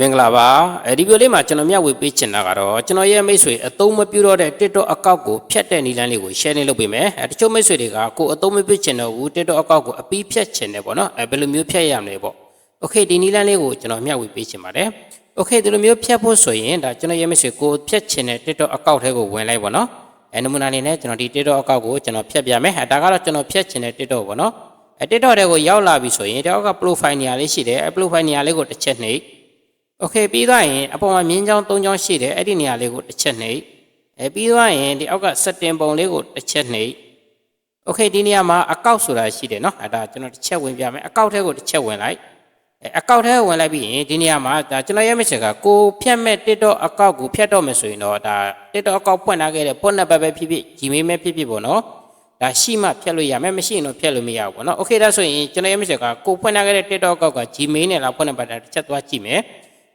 မင်္ဂလာပါအဲဒီဗီဒီယိုလေးမှာကျွန်တော်မျှဝေပေးချင်တာကတော့ကျွန်တော်ရဲ့မိတ်ဆွေအသုံးမပြုတော့တဲ့ TikTok အကောင့်ကိုဖျက်တဲ့နည်းလမ်းလေးကို share နေလုပ်ပေးမယ်အဲတချို့မိတ်ဆွေတွေကကိုယ်အသုံးမပြုချင်တော့ဘူး TikTok အကောင့်ကိုအပီးဖျက်ချင်တယ်ပေါ့နော်အဲဘယ်လိုမျိုးဖျက်ရမလဲပေါ့ Okay ဒီနည်းလမ်းလေးကိုကျွန်တော်မျှဝေပေးချင်ပါတယ် Okay ဒီလိုမျိုးဖျက်ဖို့ဆိုရင်ဒါကျွန်တော်ရဲ့မိတ်ဆွေကိုယ်ဖျက်ချင်တဲ့ TikTok အကောင့်ထဲကိုဝင်လိုက်ပေါ့နော်အဲနမူနာအနေနဲ့ကျွန်တော်ဒီ TikTok အကောင့်ကိုကျွန်တော်ဖျက်ပြမယ်အဲဒါကတော့ကျွန်တော်ဖျက်ချင်တဲ့ TikTok ပေါ့နော်အဲ TikTok ထဲကိုရောက်လာပြီဆိုရင်ဒီအောက်က profile နေရာလေးရှိတယ်အဲ profile နေရာလေးကိုတစ်ချက်နှိပ် โอเคပြီးသွားရင်အပေါ်မှာမြင်းချောင်း၃ချောင်းရှိတယ်အဲ့ဒီနေရာလေးကိုတစ်ချက်နှိပ်အဲပြီးသွားရင်ဒီအောက်ကစက်တင်ပုံလေးကိုတစ်ချက်နှိပ်โอเคဒီနေရာမှာအကောက်ဆိုတာရှိတယ်เนาะအဲ့ဒါကျွန်တော်တစ်ချက်ဝင်ပြမယ်အကောက်ထဲကိုတစ်ချက်ဝင်လိုက်အဲအကောက်ထဲကိုဝင်လိုက်ပြီးရင်ဒီနေရာမှာဒါကျွန်တော်ရဲ့မချက်ကကိုဖြတ်မဲ့ TikTok အကောက်ကိုဖြတ်တော့မယ်ဆိုရင်တော့ဒါ TikTok အကောက်ဖွင့်လာခဲ့တဲ့ဖုန်းနံပါတ်ပဲဖြစ်ဖြစ် Gmail ပဲဖြစ်ဖြစ်ပေါ့နော်ဒါရှိမှဖြတ်လို့ရမယ်မရှိရင်တော့ဖြတ်လို့မရဘူးပေါ့နော်โอเคဒါဆိုရင်ကျွန်တော်ရဲ့မချက်ကကိုဖွင့်လာခဲ့တဲ့ TikTok အကောက်က Gmail နဲ့လာဖွင့်နံပါတ်တစ်ချက်သွားကြည့်မယ်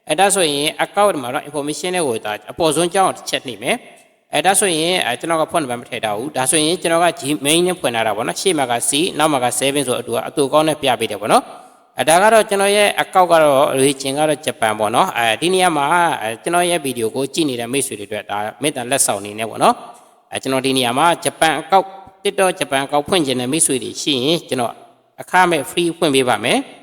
အဲဒါဆိုရင် account မှာတော့ information တွေကိုဒါအပေါ်ဆုံးကြောင်းတစ်ချက်နှိပ်မယ်အဲဒါဆိုရင်အဲကျွန်တော်ကဖွင့်နံပါတ်မထည့်ထားဘူးဒါဆိုရင်ကျွန်တော်က Gmail နဲ့ဖွင့်ထားတာပေါ့နော်ရှေ့မှာက C နောက်မှာက7ဆိုအတူအတူကောင်းနဲ့ပြပေးတယ်ပေါ့နော်အဲဒါကတော့ကျွန်တော်ရဲ့ account ကတော့ region ကတော့ဂျပန်ပေါ့နော်အဲဒီနေရာမှာအဲကျွန်တော်ရဲ့ဗီဒီယိုကိုကြည့်နေတဲ့မိတ်ဆွေတွေအတွက်ဒါမေတ္တာလက်ဆောင်နေနေပေါ့နော်အဲကျွန်တော်ဒီနေရာမှာဂျပန် account TikTok ဂျပန် account ဖွင့်ခြင်းတဲ့မိတ်ဆွေတွေရှိရင်ကျွန်တော်အခမဲ့ free ဖွင့်ပေးပါမယ်အဲ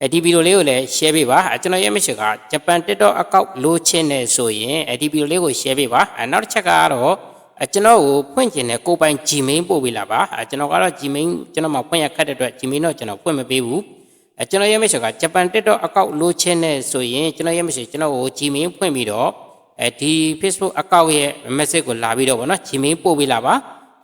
ဒီဗီဒီယိုလေးကိုလည်း share ပေးပါအဲကျွန်တော်ရဲ့မိတ်ဆွေကဂျပန် TikTok account လိုချင်နေဆိုရင်အဲဒီဗီဒီယိုလေးကို share ပေးပါအဲနောက်တစ်ချက်ကတော့အဲကျွန်တော်ကိုဖွင့်ချင်တဲ့ကိုယ်ပိုင် Gmail ပို့ပေးလာပါအဲကျွန်တော်ကတော့ Gmail ကျွန်တော်မှဖွင့်ရခက်တဲ့အတွက် Gmail တော့ကျွန်တော်ဖွင့်မပေးဘူးအဲကျွန်တော်ရဲ့မိတ်ဆွေကဂျပန် TikTok account လိုချင်နေဆိုရင်ကျွန်တော်ရဲ့မိတ်ဆွေကျွန်တော်ကို Gmail ဖွင့်ပြီးတော့အဲဒီ Facebook account ရဲ့ message ကိုလာပြီးတော့ဗောနော် Gmail ပို့ပေးလာပါ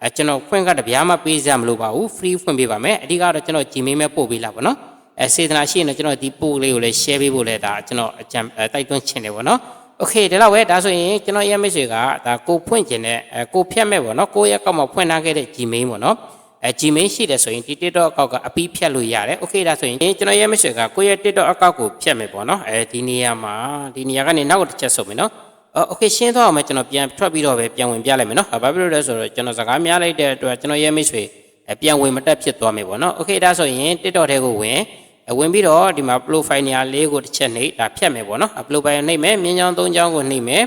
အဲကျွန်တော်ဖွင့်ကတပြားမှပေးစရာမလိုပါဘူး free ဖွင့်ပေးပါမယ်အဓိကတော့ကျွန်တော် Gmail ပဲပို့ပေးလာပါနော် အဲစေတနာရှိရင်တော့ကျွန်တော်ဒီပို့လေးကိုလည်း share ပေးဖို့လည်းဒါကျွန်တော်အကြံအဲတိုက်တွန်းချင်တယ်ပေါ့နော်โอเคဒါတော့ပဲဒါဆိုရင်ကျွန်တော်ရဲ့မိတ်ဆွေကဒါကိုဖွင့်ချင်တဲ့အဲကိုဖြတ်မဲ့ပေါ့နော်ကိုရဲ့အကောက်မှာဖွင့်ထားခဲ့တဲ့ Gmail ပေါ့နော်အဲ Gmail ရှိတယ်ဆိုရင်ဒီ TikTok အကောက်ကအပြီးဖြတ်လို့ရတယ်โอเคဒါဆိုရင်ကျွန်တော်ရဲ့မိတ်ဆွေကကိုရဲ့ TikTok အကောက်ကိုဖြတ်မယ်ပေါ့နော်အဲဒီနေရာမှာဒီနေရာကနေနောက်တစ်ချက်ဆုပ်မယ်နော်အော်โอเคရှင်းသွားအောင်မယ်ကျွန်တော်ပြန်ထွက်ပြီးတော့ပဲပြန်ဝင်ပြလိုက်မယ်နော်ဘာဖြစ်လို့လဲဆိုတော့ကျွန်တော်စကားများလိုက်တဲ့အတွက်ကျွန်တော်ရဲ့မိတ်ဆွေအဲပြန်ဝင်မတက်ဖြစ်သွားမယ်ပေါ့နော်โอเคဒါဆိုရင် TikTok ထဲကိုဝင် အ ဝင်ပြီးတော့ဒီမှာ profile နေရာလေးကိုတစ်ချက်နှိပ်ဒါဖြတ်မယ်ပေါ့နော် profile နှိပ်မယ်မြင်းချောင်း၃ချောင်းကိုနှိပ်မယ်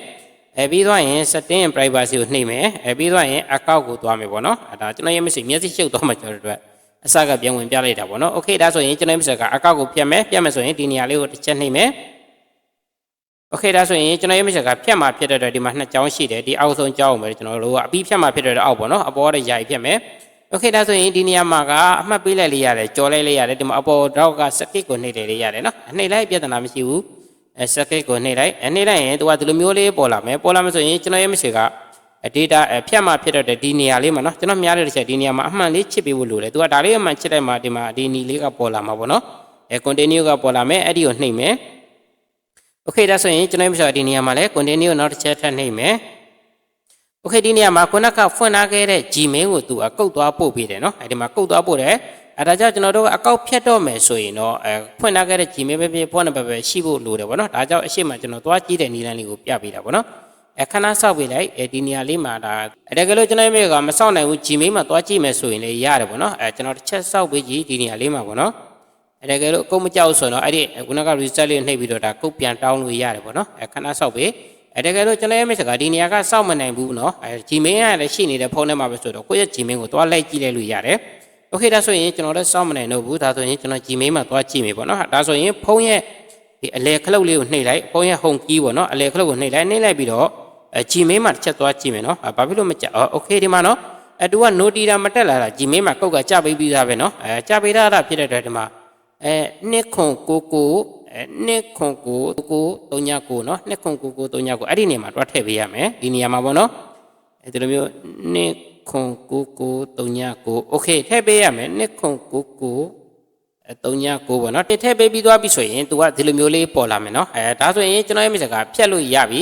အဲပြီးသွားရင် setting and privacy ကိုနှိပ်မယ်အဲပြီးသွားရင် account ကိုသွားမယ်ပေါ့နော်အဲဒါကျွန်တော်ရဲ့ message မျက်စိရှုပ်သွားမှကျွန်တော်တို့အတွက်အစကပြန်ဝင်ပြလိုက်တာပေါ့နော် okay ဒါဆိုရင်ကျွန်တော်ရဲ့ message က account ကိုဖြတ်မယ်ဖြတ်မယ်ဆိုရင်ဒီနေရာလေးကိုတစ်ချက်နှိပ်မယ် okay ဒါဆိုရင်ကျွန်တော်ရဲ့ message ကဖြတ်မှာဖြစ်တဲ့အတွက်ဒီမှာနှစ်ချောင်းရှိတယ်ဒီအောက်ဆုံးချောင်းကိုပဲကျွန်တော်တို့ကအပြီးဖြတ်မှာဖြစ်တဲ့အတွက်အောက်ပေါ့နော်အပေါ်ကယာယီဖြတ်မယ် โอเคဒါဆိုရင်ဒီနေရာမှာကအမှတ်ပေးလိုက်လေးရတယ်ကြော်လိုက်လေးရတယ်ဒီမှာအပေါ်တော့ကစကစ်ကိုနှိပ်တယ်လေးရတယ်နော်နှိပ်လိုက်ပြဿနာမရှိဘူးအဲစကစ်ကိုနှိပ်လိုက်အဲနှိပ်လိုက်ရင်သူကဒီလိုမျိုးလေးပေါ်လာမယ်ပေါ်လာမယ်ဆိုရင်ကျွန်တော်ရဲ့မရှိက data ဖြတ်မှဖြစ်တော့ဒီနေရာလေးမှာနော်ကျွန်တော်များတဲ့တစ်ချက်ဒီနေရာမှာအမှန်လေးချစ်ပေးဖို့လိုတယ်သူကဒါလေးအမှန်ချစ်လိုက်မှဒီမှာဒီနီလေးကပေါ်လာမှာပေါ့နော်အဲ continue ကပေါ်လာမယ်အဲ့ဒီကိုနှိပ်မယ်โอเคဒါဆိုရင်ကျွန်တော်ရဲ့မရှိကဒီနေရာမှာလည်း continue ကိုနောက်တစ်ချက်ထပ်နှိပ်မယ် โอเคဒီနေရာမှာခုနကဖွင့်ထားခဲ့တဲ့ Gmail ကိုသူအကုတ်သွားပို့ပေးတယ်เนาะအဲဒီမှာကုတ်သွားပို့တယ်အဲဒါကြောင့်ကျွန်တော်တို့အကောက်ဖြတ်တော့မယ်ဆိုရင်တော့အဲဖွင့်ထားခဲ့တဲ့ Gmail ပဲဖြစ်ဖုန်းနံပါတ်ပဲရှိဖို့လိုတယ်ဗောနော်ဒါကြောင့်အရှိမကျွန်တော်သွားကြည့်တဲ့နည်းလမ်းလေးကိုပြပေးတာဗောနော်အခဏဆောက်ပေးလိုက်အဲဒီနေရာလေးမှာဒါအဲတကယ်လို့ကျွန်တော်ရဲ့ကမဆောက်နိုင်ဘူး Gmail မှာသွားကြည့်မယ်ဆိုရင်လည်းရတယ်ဗောနော်အဲကျွန်တော်တစ်ချက်ဆောက်ပေးကြည့်ဒီနေရာလေးမှာဗောနော်အဲတကယ်လို့အကုန်မကြောက်ဆိုတော့အဲ့ဒီခုနက reset လေးနှိပ်ပြီးတော့ဒါကုတ်ပြန်တောင်းလို့ရတယ်ဗောနော်အခဏဆောက်ပေး အဲတကယ်လို့ကျွန်တော်ရဲ့မိတ်ဆွေကဒီနေရာကစောင့်မနိုင်ဘူးเนาะအဲ Gmail ကလည်းရှိနေတဲ့ဖုန်းထဲမှာပဲဆိုတော့ကိုယ့်ရဲ့ Gmail ကိုသွားလိုက်ကြည့်လိုက်လို့ရတယ်။ Okay ဒါဆိုရင်ကျွန်တော်လည်းစောင့်မနိုင်တော့ဘူးဒါဆိုရင်ကျွန်တော် Gmail မှာသွားကြည့်မယ်ပေါ့နော်ဒါဆိုရင်ဖုန်းရဲ့ဒီအလဲခလုတ်လေးကိုနှိပ်လိုက်ဖုန်းရဲ့ home key ပေါ့နော်အလဲခလုတ်ကိုနှိပ်လိုက်နှိပ်လိုက်ပြီးတော့အဲ Gmail မှာတစ်ချက်သွားကြည့်မယ်နော်ဘာဖြစ်လို့မကြအော် Okay ဒီမှာနော်အဲတူက notira မတက်လာတာ Gmail မှာကောက်ကကြပေးပြီးသားပဲနော်အဲကြပေးတာဖြစ်တဲ့အတွက်ဒီမှာအဲ နှစ်ခွန်ကိုကိုအဲနှစ်ခွန်ကိုကို39နော်နှစ်ခွန်ကိုကို39အဲ့ဒီနေရာမှာတွားထည့်ပေးရမယ်ဒီနေရာမှာပေါ့နော်အဲဒီလိုမျိုးနှစ်ခွန်ကိုကို39 okay ထည့်ပေးရမယ်နှစ်ခွန်ကိုကိုအဲ39ပေါ့နော်တစ်ထည့်ပေးပြီးသွားပြီဆိုရင် तू ကဒီလိုမျိုးလေးပေါ်လာမယ်နော်အဲဒါဆိုရင်ကျွန်တော်ရဲ့မိတ်ဆွေကဖြတ်လို့ရပြီ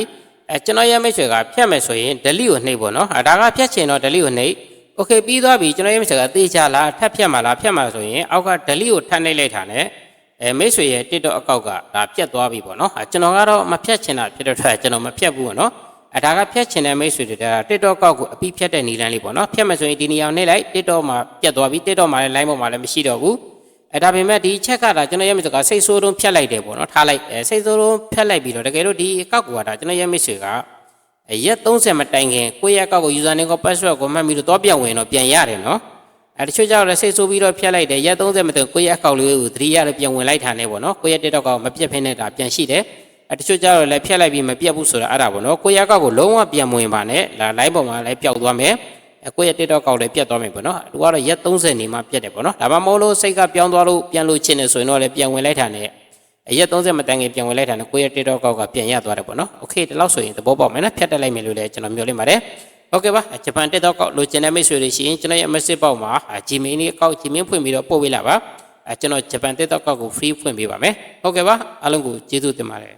အဲကျွန်တော်ရဲ့မိတ်ဆွေကဖြတ်မယ်ဆိုရင် delete ကိုနှိပ်ပေါ့နော်အဲဒါကဖြတ်ချင်တော့ delete ကိုနှိပ် okay ပြီးသွားပြီကျွန်တော်ရဲ့မိတ်ဆွေကသေချာလားထပ်ဖြတ်မှာလားဖြတ်မှာဆိုရင်အောက်က delete ကိုထပ်နှိပ်လိုက်တာ ਨੇ အဲမိတ်ဆွေရဲ့ TikTok အကောက်ကဒါပြတ်သွားပြီပေါ့နော်အဲကျွန်တော်ကတော့မဖြတ်ချင်တာဖြစ်တဲ့အတွက်ကျွန်တော်မဖြတ်ဘူးပေါ့နော်အဲဒါကဖြတ်ချင်တဲ့မိတ်ဆွေတွေဒါ TikTok အကောက်ကိုအပြီးဖြတ်တဲ့နည်းလမ်းလေးပေါ့နော်ဖြတ်မယ်ဆိုရင်ဒီနေရာကိုနှိပ်လိုက် TikTok မှာပြတ်သွားပြီ TikTok မှာလည်း line ပေါ်မှာလည်းမရှိတော့ဘူးအဲဒါပေမဲ့ဒီချက်ကဒါကျွန်တော်ရဲ့မိတ်ဆွေကစိတ်ဆိုးတုံးဖြတ်လိုက်တယ်ပေါ့နော်ထားလိုက်အဲစိတ်ဆိုးတုံးဖြတ်လိုက်ပြီးတော့တကယ်လို့ဒီအကောက်ကဒါကျွန်တော်ရဲ့မိတ်ဆွေကရက်30မတိုင်ခင်ကိုယ့်ရဲ့အကောက်ကို username ကို password ကိုမှတ်ပြီးတော့တော့ပြန်ဝင်တော့ပြန်ရတယ်နော် အဲတချို့ကြောင့်လည်းစိတ်ဆိုးပြီးတော့ဖြတ်လိုက်တယ်ရက်30မတိုင်ကိုယ့်ရဲ့အကောက်လေးကိုသတိရလည်းပြန်ဝင်လိုက်တာနဲ့ပေါ့နော်ကိုယ့်ရဲ့ TikTok ကောက်မပြတ်ဖ ೇನೆ တာပြန်ရှိတယ်အဲတချို့ကြောင့်လည်းဖြတ်လိုက်ပြီးမပြတ်ဘူးဆိုတာအဲ့ဒါပေါ့နော်ကိုယ့်ရဲ့အကောက်ကိုလုံးဝပြန်မဝင်ပါနဲ့လာ line ပေါ်မှာလည်းပျောက်သွားမယ်အကိုရဲ့ TikTok ကောက်လည်းပြတ်သွားမယ်ပေါ့နော်သူကတော့ရက်30နေမှပြတ်တယ်ပေါ့နော်ဒါမှမဟုတ်လို့စိတ်ကပြောင်းသွားလို့ပြန်လို့ချင်တယ်ဆိုရင်တော့လည်းပြန်ဝင်လိုက်တာနဲ့အရက်30မတန်ခင်ပြန်ဝင်လိုက်တာနဲ့ကိုရဲ့ TikTok ကောက်ကပြန်ရသွားတယ်ပေါ့နော်โอเคဒီလောက်ဆိုရင်သဘောပေါက်မယ်နော်ဖြတ်တက်လိုက်မယ်လို့လည်းကျွန်တော်မျှော်လင့်ပါတယ် โอเคပါဂျပန်တက်တော့ကောက်လိုချင်တဲ့မိတ်ဆွေတွေရှိရင်ကျွန်တော်ရဲ့ message box မှာ Gmail လေးအကောက် Gmail ဖွင့်ပြီးတော့ပို့ပေးလာပါအဲကျွန်တော်ဂျပန်တက်တော့ကောက်ကို free ဖွင့်ပေးပါမယ်โอเคပါအားလုံးကိုကျေးဇူးတင်ပါတယ်